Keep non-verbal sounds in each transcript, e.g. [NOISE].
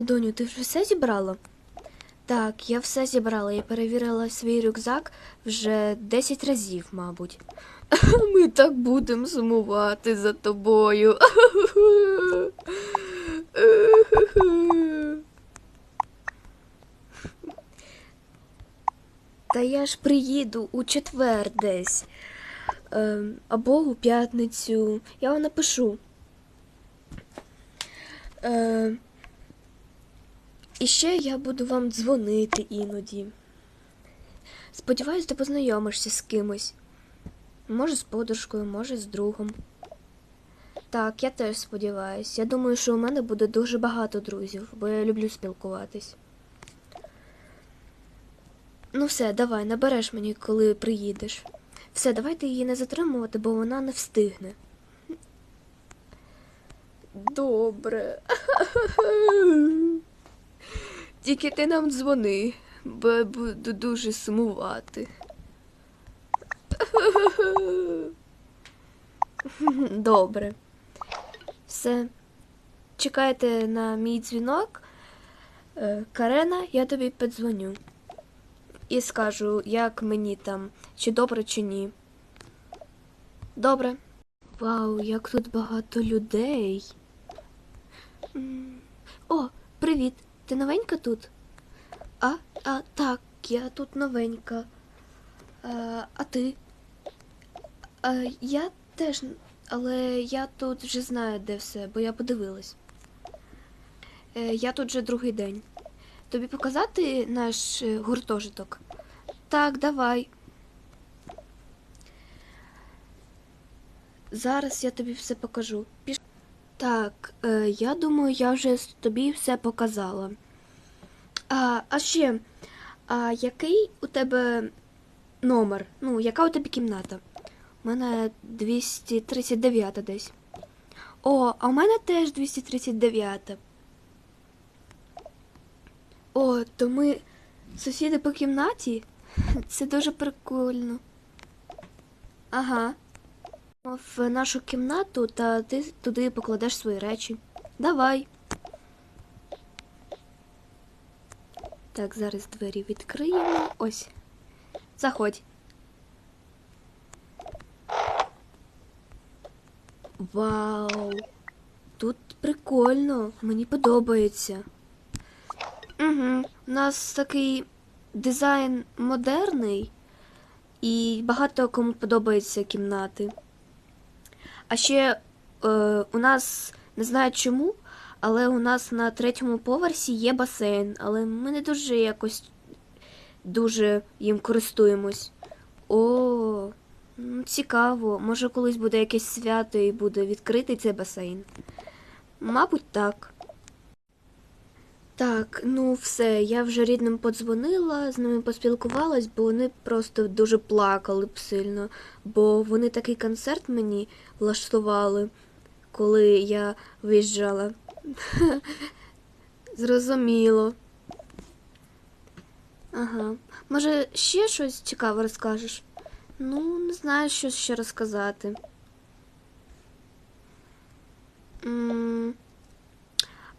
Доню, ти вже все зібрала? Так, я все зібрала. Я перевірила свій рюкзак вже 10 разів, мабуть. [LAUGHS] Ми так будемо сумувати за тобою. [LAUGHS] Та я ж приїду у четвер десь. Ем, або у п'ятницю. Я вам напишу. І ще я буду вам дзвонити іноді. Сподіваюсь, ти познайомишся з кимось. Може, з подружкою, може, з другом. Так, я теж сподіваюся. Я думаю, що у мене буде дуже багато друзів, бо я люблю спілкуватись. Ну, все, давай, набереш мені, коли приїдеш. Все, давайте її не затримувати, бо вона не встигне. Добре. [LAUGHS] Тільки ти нам дзвони, бо я буду дуже сумувати. [LAUGHS] Добре. Все. Чекайте на мій дзвінок. Е, Карена, я тобі подзвоню. І скажу, як мені там, чи добре, чи ні. Добре. Вау, як тут багато людей. О, привіт. Ти новенька тут? А, а так, я тут новенька. А, а ти? А, я теж, але я тут вже знаю, де все, бо я подивилась. Е, я тут вже другий день. Тобі показати наш е, гуртожиток? Так, давай. Зараз я тобі все покажу. Піш... Так, е, я думаю, я вже тобі все показала. А, а ще, а який у тебе номер? Ну, яка у тебе кімната? У мене 239 десь. О, а у мене теж 239. О, то ми сусіди по кімнаті? [LAUGHS] Це дуже прикольно. Ага. В нашу кімнату, та ти туди покладеш свої речі. Давай. Так, зараз двері відкриємо. Ось. Заходь. Вау! Тут прикольно, мені подобається. Угу. У нас такий дизайн модерний, і багато кому подобаються кімнати. А ще е, у нас не знаю чому, але у нас на третьому поверсі є басейн, але ми не дуже якось дуже їм користуємось. О, ну, цікаво. Може, колись буде якесь свято і буде відкритий цей басейн. Мабуть, так. Так, ну все, я вже рідним подзвонила, з ними поспілкувалась, бо вони просто дуже плакали б сильно, бо вони такий концерт мені влаштували, коли я виїжджала. [LAUGHS] Зрозуміло. Ага. Може, ще щось цікаве розкажеш? Ну, не знаю, що ще розказати. М,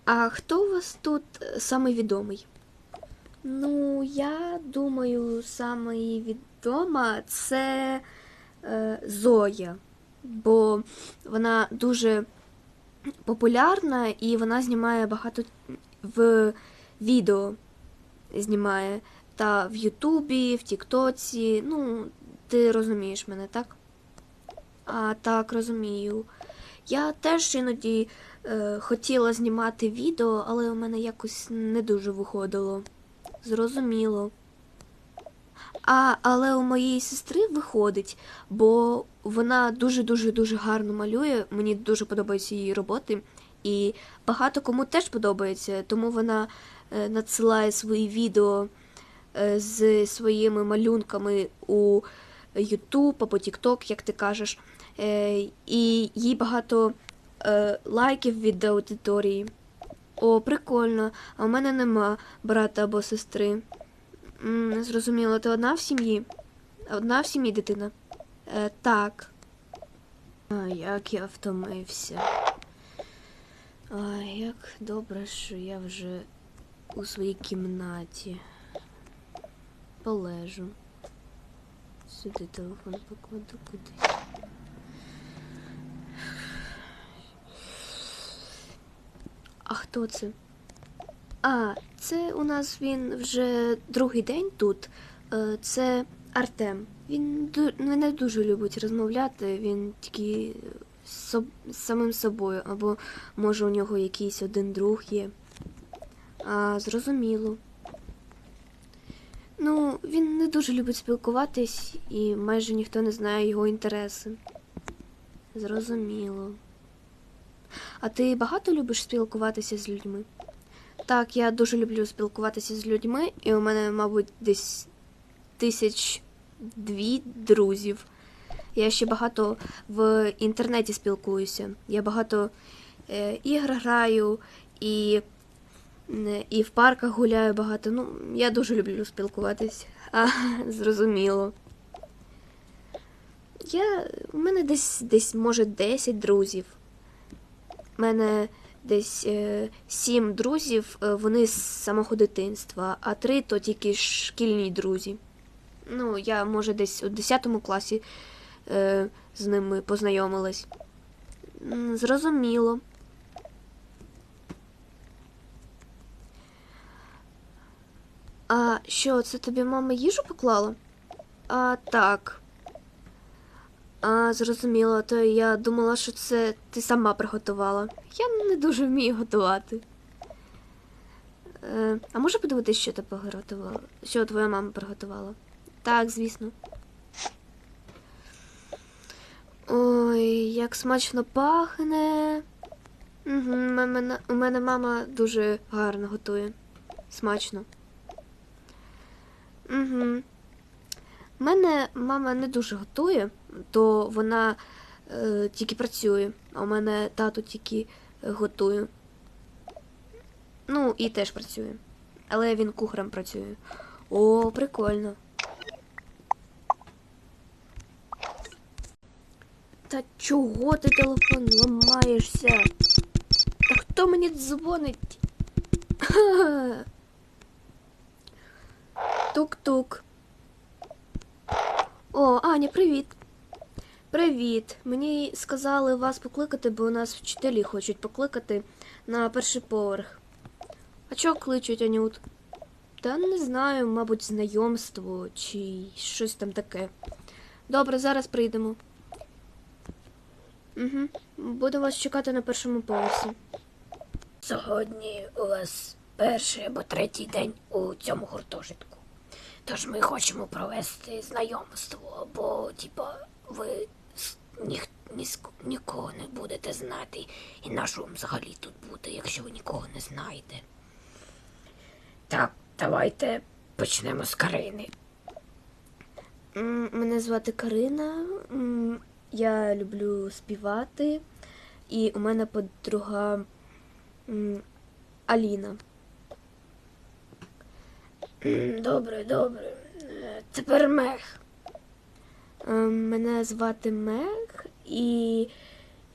А хто у вас тут е, самий відомий? Ну, я думаю, самий відома це е, Зоя, бо вона дуже популярна і вона знімає багато в відео знімає та в Ютубі, в Тіктоці. Ну, ти розумієш мене, так? А так, розумію. Я теж іноді е, хотіла знімати відео, але у мене якось не дуже виходило. Зрозуміло. А, але у моєї сестри виходить, бо вона дуже-дуже дуже гарно малює. Мені дуже подобаються її роботи. І багато кому теж подобається, тому вона е, надсилає свої відео е, з своїми малюнками у YouTube або TikTok, як ти кажеш. Е, і їй багато е, лайків від аудиторії. О, прикольно. А у мене нема брата або сестри. Не зрозуміло, ти одна в сім'ї? Одна в сім'ї дитина? Е, так. А, як я втомився. А як добре, що я вже у своїй кімнаті полежу. Сюди телефон покладу кудись. А хто це? А, це у нас він вже другий день тут. Е, Це Артем. Він не дуже любить розмовляти, він тільки з самим собою, або може у нього якийсь один друг є. А, зрозуміло. Ну, він не дуже любить спілкуватись, і майже ніхто не знає його інтереси. Зрозуміло. А ти багато любиш спілкуватися з людьми? Так, я дуже люблю спілкуватися з людьми, і у мене, мабуть, десь тисяч дві друзів. Я ще багато в інтернеті спілкуюся. Я багато е, ігр граю і, м, і в парках гуляю багато. Ну, я дуже люблю спілкуватись. [LAUGHS] А, зрозуміло. Я, у мене десь, десь, може, 10 друзів. Мене десь е, сім друзів, е, вони з самого дитинства, а три то тільки шкільні друзі. Ну, я, може, десь у 10 класі е, з ними познайомилась. Зрозуміло. А що, це тобі мама їжу поклала? А, так. А, зрозуміло, то я думала, що це ти сама приготувала. Я не дуже вмію готувати. Е, а може подивитися, що ти приготувала? Що твоя мама приготувала? Так, звісно. Ой, як смачно пахне. Угу, у мене мама дуже гарно готує. Смачно. Угу. Мене мама не дуже готує, то вона е, тільки працює, а у мене тато тільки е, готує. Ну, і теж працює. Але він кухарем працює. О, прикольно. Та чого ти телефон ламаєшся? Та хто мені дзвонить? [LAUGHS] Тук-тук. О, Аня, привіт. Привіт. Мені сказали вас покликати, бо у нас вчителі хочуть покликати на перший поверх. А чого кличуть Анют? Та не знаю, мабуть, знайомство чи щось там таке. Добре, зараз прийдемо. Угу. Буду вас чекати на першому поверсі. Сьогодні у вас перший або третій день у цьому гуртожитку. Тож ми хочемо провести знайомство, бо, типа, ви ніх, ні, нікого не будете знати. І на що вам взагалі тут бути, якщо ви нікого не знаєте. Так, давайте почнемо з Карини. Мене звати Карина. Я люблю співати. І у мене подруга Аліна. Добре, добре. Е, Тепер мех. Е, Мене звати Мег, і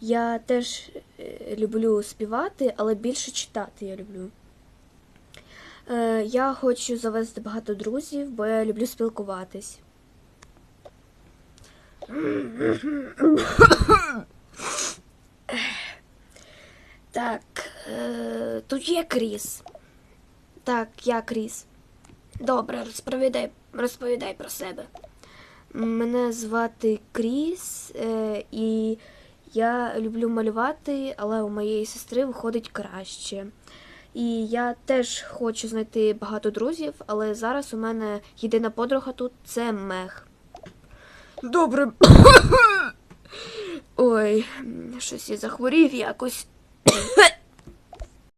я теж е, люблю співати, але більше читати я люблю. Я хочу завести багато друзів, бо я люблю спілкуватись. Так, тут є Кріс. Так, я Кріс. Добре, розповідай, розповідай про себе. Мене звати Кріс, е, і я люблю малювати, але у моєї сестри виходить краще. І я теж хочу знайти багато друзів, але зараз у мене єдина подруга тут це Мех. Добре. [COUGHS] Ой, щось я захворів якось. [COUGHS]